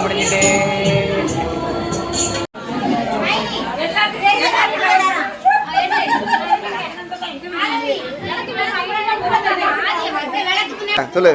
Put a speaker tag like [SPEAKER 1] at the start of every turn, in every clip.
[SPEAKER 1] முடிஞ்சிட்டு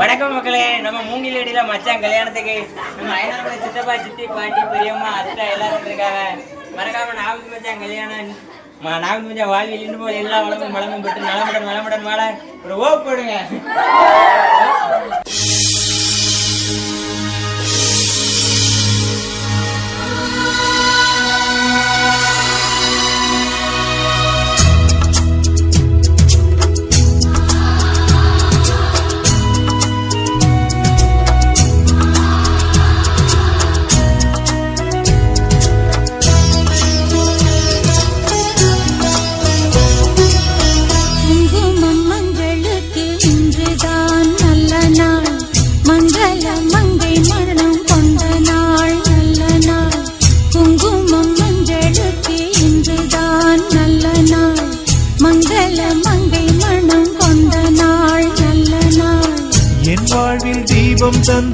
[SPEAKER 1] வணக்கம் மக்களே நம்ம மூங்கிலடியில மச்சான் கல்யாணத்துக்கு நம்ம ஐநூறு சித்தப்பா சித்தி பாட்டி பெரியம்மா அத்தை எல்லாரும் இருக்காங்க. மறக்காம நாகத்து மச்சான் கல்யாணம் நாகத்து மச்சான் வாழ்வில் இன்று போல் எல்லா வளமும் வளமும் பெற்று நலமுடன் நலமுடன் வாழ ஒரு ஓ போடுங்க.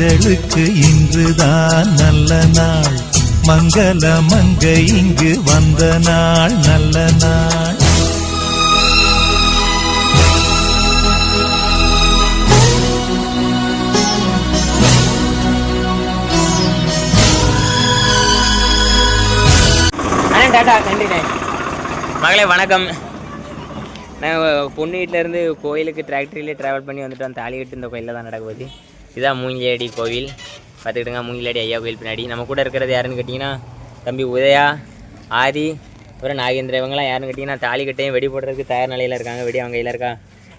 [SPEAKER 2] மஞ்சளுக்கு இன்றுதான் நல்ல நாள். மங்கள மங்கை இங்கு வந்த நாள் நல்ல நாள்.
[SPEAKER 1] மகளே வணக்கம். நான் பொண்ணு வீட்டிலேருந்து கோயிலுக்கு டிராக்டரியிலே ட்ராவல் பண்ணி வந்துட்டோம் தாலி கட்டு இந்த கோயிலில் தான் நடக்க போகுது இதுதான் மூங்கிலேடி கோவில். பார்த்துக்கிட்டுங்க மூங்கிலேடி ஐயா கோயில் பின்னாடி. நம்ம கூட இருக்கிறது யாருன்னு கேட்டிங்கன்னா தம்பி உதயா ஆதி அப்புறம் நாகேந்திர இவங்கெல்லாம் யாருன்னு கேட்டிங்கன்னா தாலி கட்டையும் வெடி போடுறதுக்கு தயார் நிலையில் இருக்காங்க. வெடி அவங்க கையில் இருக்கா?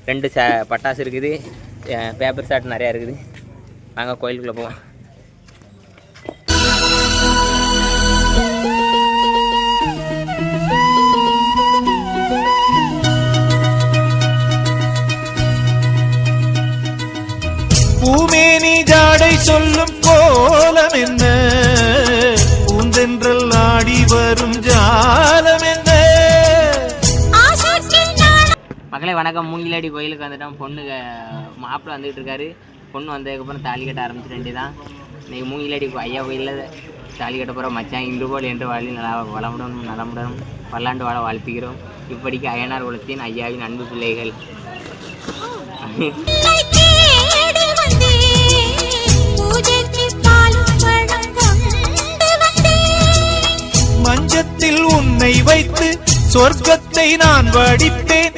[SPEAKER 1] ரெண்டு ச பட்டாசு இருக்குது. பேப்பர் ஷாட் நிறையா இருக்குது. நாங்கள் கோயிலுக்குள்ளே போவோம்.
[SPEAKER 2] பூமேனி ஜாடை சொல்லும் கோலம் என்ன? பூந்தென்றல் ஆடி வரும் ஜாலம் என்ன?
[SPEAKER 1] மக்களே வணக்கம். மூங்கிலாடி கோயிலுக்கு வந்துட்டோம். பொண்ணு மாப்பிள்ளை வந்துகிட்டு இருக்காரு. பொண்ணு வந்ததுக்கப்புறம் தாலி கட்ட ஆரம்பிச்சிட வேண்டியதான் இன்னைக்கு மூங்கிலாடி கோ- ஐயா கோயிலில் தாலி கட்ட போகிற மச்சான் இன்று போல் என்று வாழி நல்லா வளமுடன் நலமுடன் பல்லாண்டு வாழ வாழ்த்துகிறோம். இப்படிக்கு அய்யனார் குலத்தின் ஐயாவின் அன்பு பிள்ளைகள்.
[SPEAKER 2] மஞ்சத்தில் உன்னை வைத்து சொர்க்கத்தை நான் வடிப்பேன்.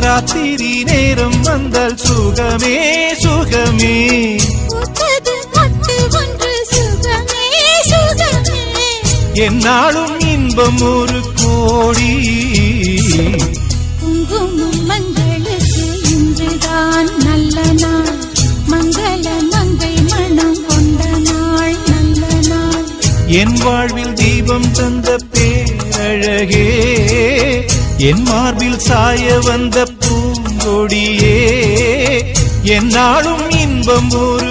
[SPEAKER 2] ராத்திரி நேரம் வந்தால் சுகமே சுகமே.
[SPEAKER 3] சுகமே சுகமே
[SPEAKER 2] என்னாலும் இன்பம் ஒரு கோடி.
[SPEAKER 3] குங்குமம் மங்களுக்கு இன்றுதான்
[SPEAKER 2] என் வாழ்வில் தீபம் தந்த பேரழகே என் மார்பில் சாய வந்த பூங்கொடியே என்னாலும் இன்பம் ஒரு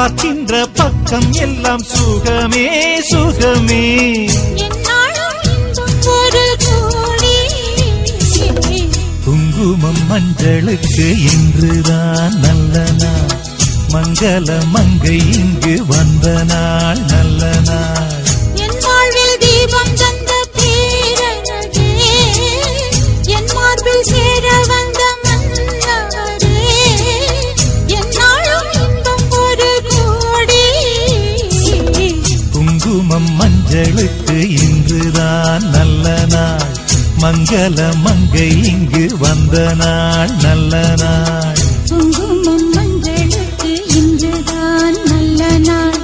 [SPEAKER 4] பார்க்கின்ற பக்கம் எல்லாம் சுகமே சுகமே. குங்குமம் மஞ்சளுக்கு இன்றுதான் நல்ல நாள். மங்கள மங்கை இங்கு வந்த நாள் நல்ல நாள். இங்கு வந்த நாள் நல்ல நாள்.
[SPEAKER 3] குங்குமம் மஞ்சளுக்கு இன்றுதான் நல்ல நாள்.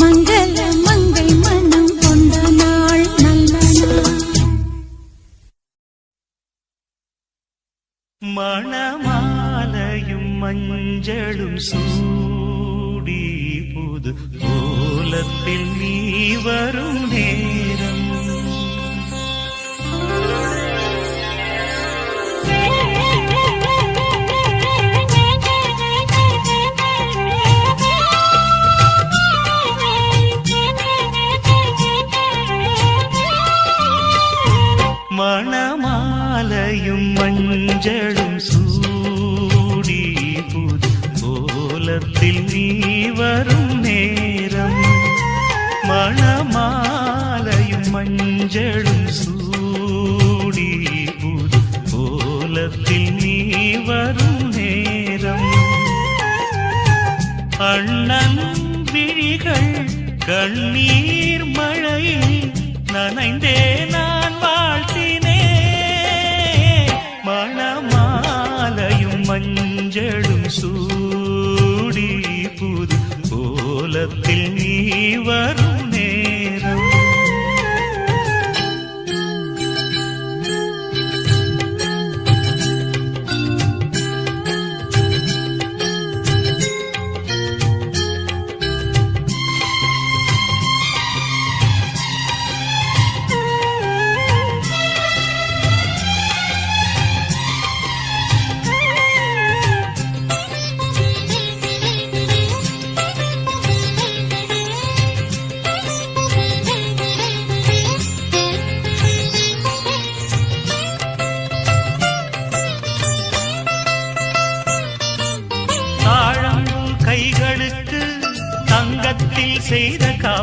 [SPEAKER 3] மங்கள மங்கை மனம் கொண்ட நாள் நல்ல நாள்.
[SPEAKER 4] மணமாலையும் மஞ்சளும் சூடி உள்ளத்தில் நீ வரும் நேரம் மணமாலையும் மஞ்சளும் சூடி புது கோலத்தில் நீ வரும் நேரம். அண்ணன் விழிகள் கண்ணீர் மழையில் நனைந்தே நான் வாழ்த்தினே. மணமாலையும் மஞ்சளும் சூடி கோலத்தில் நீ வரும்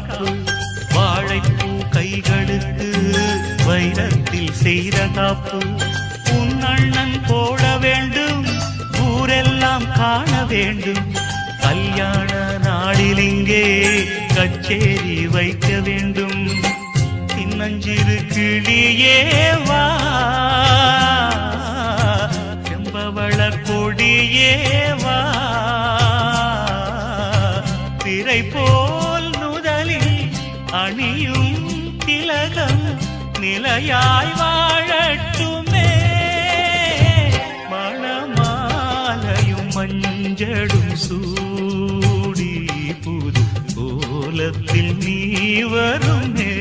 [SPEAKER 4] காப்பு வாழைப்பூ கைகளுக்கு வைரத்தில் செய்த காப்பு. உன் அண்ணன் போட வேண்டும் ஊரெல்லாம் காண வேண்டும். கல்யாண நாளில் இங்கே கச்சேரி வைக்க வேண்டும். சின்னஞ்சிறு கிளியே வா செம்பவள கொடியே வா. திரை போ அணியும் திலகம் நிலையாய் வாழட்டுமே. மணமாலையும் மஞ்சடும் சூடி புது கோலத்தில் நீ வருமே.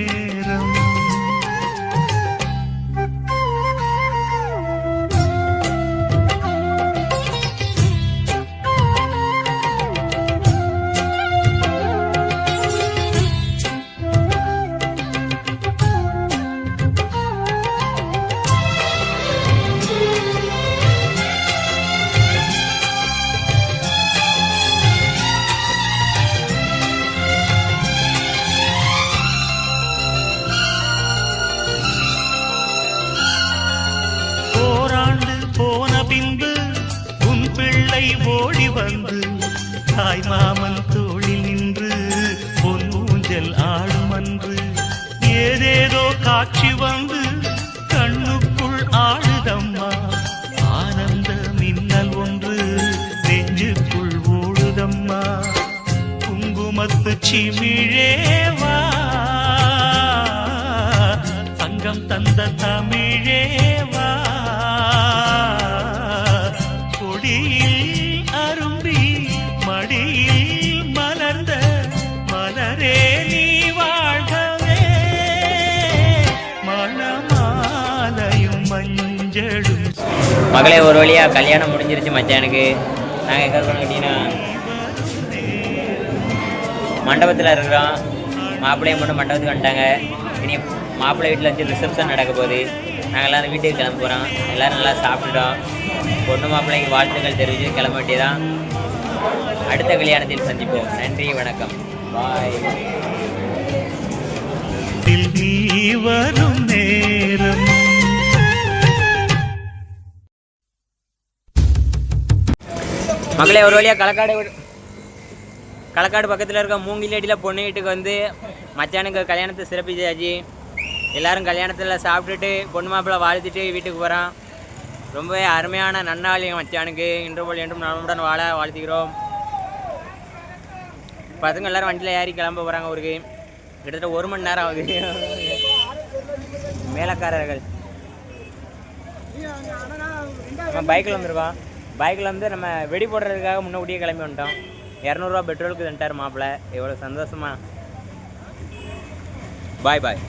[SPEAKER 4] அன்று ஏதேதோ காட்சி வந்து கண்ணுக்குள் ஆடுதம்மா. ஆனந்த மின்னல் ஒன்று நெஞ்சுக்குள் ஓடுதம்மா. குங்குமத்து சிமிழேவா தங்கம் தந்த தமிழ்
[SPEAKER 1] மகளே ஒரு வழியாக கல்யாணம் முடிஞ்சிருச்சு மச்சானுக்கு நாங்கள் எங்கே இருக்கோம் கேட்டீங்கன்னா மண்டபத்தில் இருக்கிறோம். மாப்பிள்ளையை மட்டும் மண்டபத்துக்கு வந்துட்டாங்க. இனி மாப்பிள்ளை வீட்டில் வச்சு ரிசப்ஷன் நடக்க போகுது. நாங்கள் எல்லோரும் வீட்டுக்கு கிளம்ப போகிறோம் எல்லோரும் நல்லா சாப்பிட்டுட்டோம். பொண்ணு மாப்பிள்ளைக்கு வாழ்த்துக்கள் தெரிவித்து கிளம்ப வேண்டியதான் அடுத்த கல்யாணத்தில் சந்திப்போம். நன்றி வணக்கம். பாய்
[SPEAKER 4] நீ வரும் நேரம்.
[SPEAKER 1] மகளே ஒரு வழியாக களக்காடு களக்காடு பக்கத்தில் இருக்க மூங்கிலேட்டியில் பொண்ணு வீட்டுக்கு வந்து மச்சானுக்கு கல்யாணத்தை சிறப்பிச்சாச்சு. எல்லாரும் கல்யாணத்தில் சாப்பிட்டுட்டு பொண்ணு மாப்பிள்ளை வாழ்த்துட்டு வீட்டுக்கு போகிறான் ரொம்பவே அருமையான நன்னாள் மச்சானுக்கு. இன்று போல் என்றும் நலமுடன் வாழ வாழ்த்துக்கிறோம் பசங்க எல்லாரும் வண்டியில் ஏறி கிளம்ப போகிறாங்க ஊருக்கு. கிட்டத்தட்ட ஒரு மணி நேரம் ஆகுது. மேலக்காரர்கள். பைக்கில் வந்துருக்கான் பைக்கில் வந்து நம்ம வெடி போடுறதுக்காக முன்னாடியே கிளம்பி வந்துட்டோம். இரநூறுவா பெட்ரோலுக்கு தந்துட்டார் மாப்பிள்ளை. எவ்வளோ சந்தோஷமா. பாய் பாய்